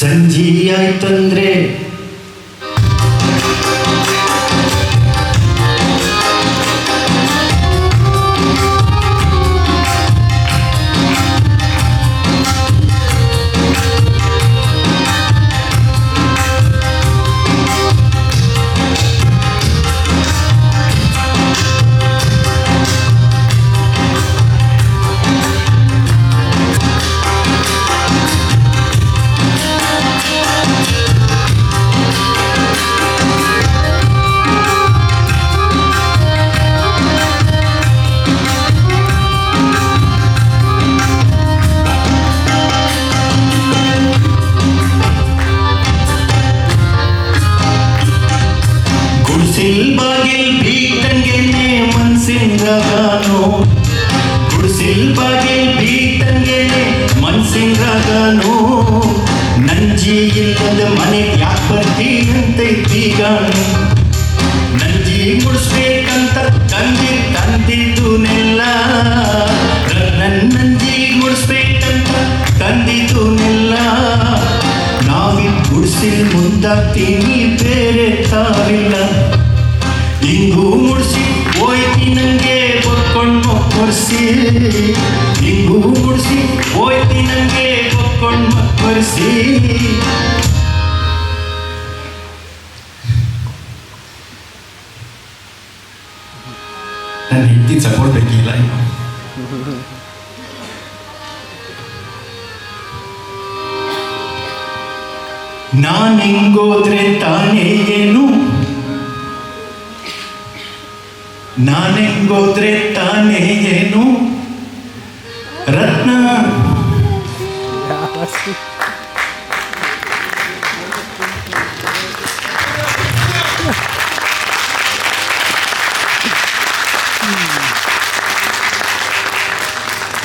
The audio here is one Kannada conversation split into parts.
ಸಂಜೆ ಗುಡಿಸಿಲ್ ತಂಗೆ ಮನ್ಸಿಂಗಾಗ ನಂಜಿ ಇಲ್ಲದ ಮನೆ ಯಾಕೆ ಬರ್ತೀನಂತೈತೀಗಾನು ನಂಜಿ ಮುಡಿಸ್ಬೇಕಂತ ತಂದಿ ತಂದಿದ್ದು ನೆಲ್ಲ ನನ್ನ ನಂಜಿ ಮುಡಿಸ್ಬೇಕಂತ ತಂದಿದ್ದು ನೆಲ್ಲ ನಾವಿ ಗುಡಿಸಿಲ್ ಮುಂದಾಗ್ತೀನಿ, ಬೇರೆ ತಾವಿಲ್ಲ. ಹಿಂಗೂ ಮುಡಿಸಿ ಹೋಯ್ತಿ ನಂಗೆ. ಮಕ್ಕಳಿಸಿ ಹಿಂಗೂ ಮುಡಿಸಿ, ಹೋಯ್ತಿ ನಂಗೆ ಕೊಕ್ಕೊಂಡು ಮಕ್ಕಳಿಸಿ ನನ್ನ ಹೆಂಡತಿ ಸಪೋರ್ಟ್ ಬೇಕಿಲ್ಲ ಇನ್ನು. ನಾನ್ ತಾನೇ ಏನು? ನಾನ್ ಹೆಂಗೋದ್ರೆ ತಾನೇ ಏನು ರತ್ನ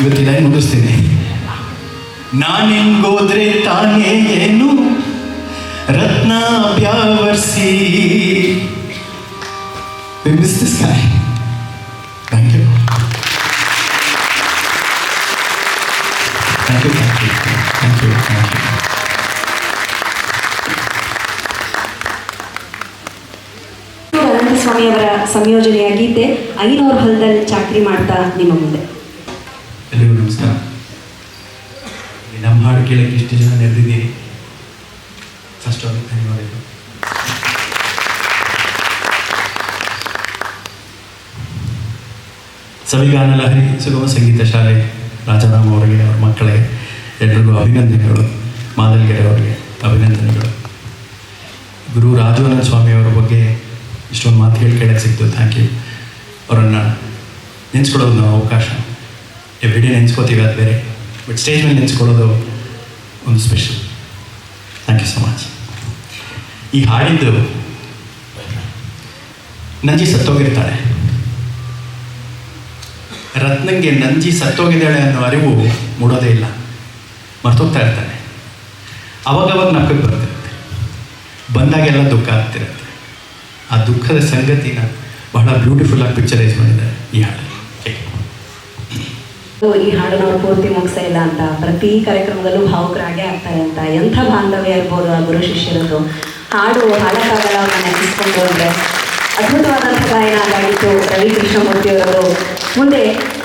ಇವತ್ತಿನ ಮುಗಿಸ್ತೀನಿ ನಾನ್ ಹೆಂಗೋದ್ರೆ ತಾನೇ ಏನು ರತ್ನ ಬ್ಯಾವರ್ಸಿ We miss this guy. Thank you, thank you, thank you, thank you. ಸ್ವಾಮಿಯವರ ಸಂಯೋಜನೆಯ ಗೀತೆ ಐನೂರು ಹೊಲದಲ್ಲಿ ಚಾಕ್ರಿ ಮಾಡ್ತಾ ನಿಮ್ಮ ಮುಂದೆ. ಎಲ್ಲರಿಗೂ ನಮಸ್ಕಾರ. ನಮ್ಮ ಹಾಡು ಕೇಳಕ್ಕೆ ಇಷ್ಟು ಜನ ನೆರೆದಿದ್ದೀರಿ. ಫಸ್ಟ್ ಧನ್ಯವಾದಗಳು. ಸವಿಗಾನ ಲಹರಿ ಸುಗಮ ಸಂಗೀತ ಶಾಲೆ. ಮಕ್ಕಳೇ, ಎಲ್ರಿಗೂ ಅಭಿನಂದನೆಗಳು. ಮಾದಲ್ಗೆರೆ ಅವರಿಗೆ ಅಭಿನಂದನೆಗಳು. ಗುರು ರಾಜವನಂದ ಸ್ವಾಮಿಯವರ ಬಗ್ಗೆ ಇಷ್ಟೊಂದು ಮಾತುಗಳು ಕೇಳಕ್ಕೆ ಸಿಕ್ತು. ಥ್ಯಾಂಕ್ ಯು ಅವರನ್ನು ನೆನೆಸ್ಕೊಳ್ಳೋದು ನಾವು ಅವಕಾಶ. ಎವ್ರಿಡೇ ನೆನೆಸ್ಕೋತೀವಿ ಅದು ಬೇರೆ ಬಟ್ ಸ್ಟೇಜ್ ಮೇಲೆ ನೆನೆಸ್ಕೊಳ್ಳೋದು ಒಂದು special thank you so much ಈ ಹಾಡಿದ್ದು ನಂಜಿ ಸತ್ತೋಗಿರ್ತಾಳೆ. ರತ್ನಂಗೆ ನಂಜಿ ಸತ್ತೋಗಿದ್ದಾಳೆ ಅನ್ನೋ ಅರಿವು ಮೂಡೋದೇ ಇಲ್ಲ. ಮರ್ತೋಗ್ತಾ ಇರ್ತಾನೆ. ಅವಾಗವಾಗ ನಕ್ಕಕ್ಕೆ ಬರ್ತಿರುತ್ತೆ. ಬಂದಾಗೆಲ್ಲ ದುಃಖ ಆಗ್ತಿರುತ್ತೆ. ಆ ದುಃಖದ ಸಂಗತಿನ ಬಹಳ ಬ್ಯೂಟಿಫುಲ್ಲಾಗಿ ಪಿಕ್ಚರೈಸ್ ಮಾಡಿದ್ದಾರೆ ಈ ಹಾಡು ಈ ಹಾಡು ನಾವು ಪೂರ್ತಿ ಮುಗಿಸ್ತಾ ಇಲ್ಲ ಅಂತ. ಪ್ರತಿ ಕಾರ್ಯಕ್ರಮದಲ್ಲೂ ಭಾವುಕರಾಗೇ ಆಗ್ತಾರೆ ಅಂತ. ಎಂಥ ಬಾಂಧವ್ಯ ಇರ್ಬೋದು ಆ ಗುರು ಶಿಷ್ಯರದ್ದು. ಹಾಡು ಹಾಡಕ್ಕಾಗಲ್ಲ ನೆನೆಸ್ಕೊಂಡು ಹೋದ್ರೆ ಅದ್ಭುತವಾದಂಥ ಗಾಯನ ಆಗಿತ್ತು ರವಿ ಕೃಷ್ಣಮೂರ್ತಿ 뭔데?